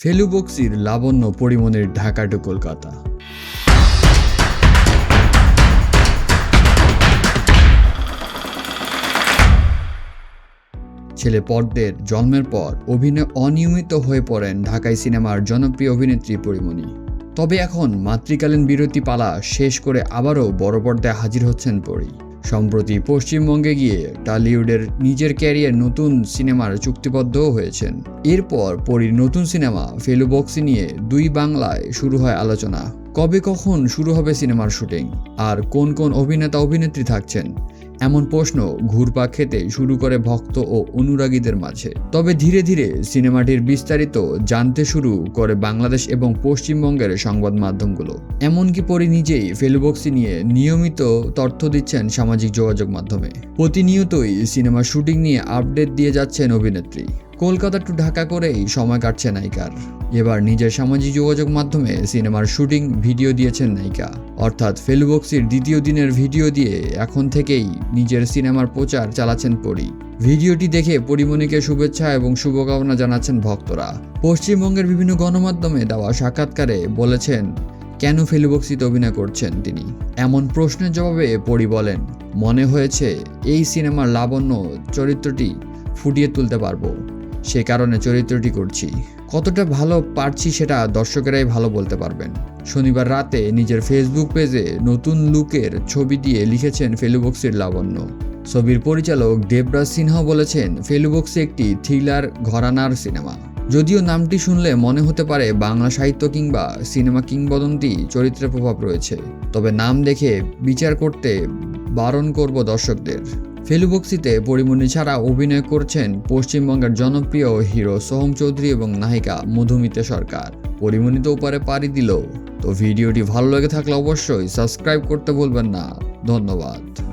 ফেলু বক্সির লাবণ্য পরিমণের ঢাকা টু কলকাতা। ছেলে পর্দের জন্মের পর অভিনয় অনিয়মিত হয়ে পড়েন ঢাকাই সিনেমার জনপ্রিয় অভিনেত্রী পরিমণি। তবে এখন মাতৃকালীন বিরতি পালা শেষ করে আবারও বড় পর্দায় হাজির হচ্ছেন পরি। সম্প্রতি পশ্চিমবঙ্গে গিয়ে টলিউডের নিজের ক্যারিয়ার নতুন সিনেমার চুক্তিবদ্ধও হয়েছেন। এরপর পরীর নতুন সিনেমা ফেলু বক্সি নিয়ে দুই বাংলায় শুরু হয় আলোচনা। কবে কখন শুরু হবে সিনেমার শুটিং? আর কোন কোন অভিনেতা অভিনেত্রী থাকছেন? এমন প্রশ্ন ঘুরপাক খেতে শুরু করে ভক্ত ও অনুরাগীদের মাঝে। তবে ধীরে ধীরে সিনেমাটির বিস্তারিত জানতে শুরু করে বাংলাদেশ এবং পশ্চিমবঙ্গের সংবাদ মাধ্যমগুলো। এমনকি পরে নিজেই ফেলুবক্সি নিয়ে নিয়মিত তথ্য দিচ্ছেন সামাজিক যোগাযোগ মাধ্যমে। প্রতিনিয়তই সিনেমার শুটিং নিয়ে আপডেট দিয়ে যাচ্ছেন অভিনেত্রী। কলকাতা টু ঢাকা করেই সময় কাটছে নায়িকার। এবার নিজের সামাজিক যোগাযোগ মাধ্যমে সিনেমার শুটিং ভিডিও দিয়েছেন নায়িকা। অর্থাৎ ফেলুবক্সির দ্বিতীয় দিনের ভিডিও দিয়ে এখন থেকেই নিজের সিনেমার প্রচার চালাচ্ছেন পরি। ভিডিওটি দেখে পরিমণিকে শুভেচ্ছা এবং শুভকামনা জানাচ্ছেন ভক্তরা। পশ্চিমবঙ্গের বিভিন্ন গণমাধ্যমে দেওয়া সাক্ষাৎকারে বলেছেন, কেন ফেলুবক্সিতে অভিনয় করছেন তিনি? এমন প্রশ্নের জবাবে পরি বলেন, মনে হয়েছে এই সিনেমার লাবণ্য চরিত্রটি ফুটিয়ে তুলতে পারব। সে কারণে চরিত্রটি করছি। কতটা ভালো পারছি সেটা দর্শকেরাই ভালো বলতে পারবেন। শনিবার রাতে নিজের ফেসবুক পেজে নতুন লুকের ছবি দিয়ে লিখেছেন ফেলুবক্সির লাবণ্য। ছবির পরিচালক দেবরাজ সিনহা বলেছেন ফেলুবক্সি একটি থ্রিলার ঘরানার সিনেমা। যদিও নামটি শুনলে মনে হতে পারে বাংলা সাহিত্য কিংবা সিনেমা কিংবদন্তি চরিত্রের প্রভাব রয়েছে। তবে নাম দেখে বিচার করতে বারণ করব দর্শকদের। ফেলুবক্সিতে পরিমণি ছাড়া অভিনয় করছেন পশ্চিমবঙ্গের জনপ্রিয় হিরো সোহম চৌধুরী এবং নায়িকা মধুমিতা সরকার। পরিমণি তো ওপারে পাড়ি দিল। তো ভিডিওটি ভালো লেগে থাকলে অবশ্যই সাবস্ক্রাইব করতে ভুলবেন না। ধন্যবাদ।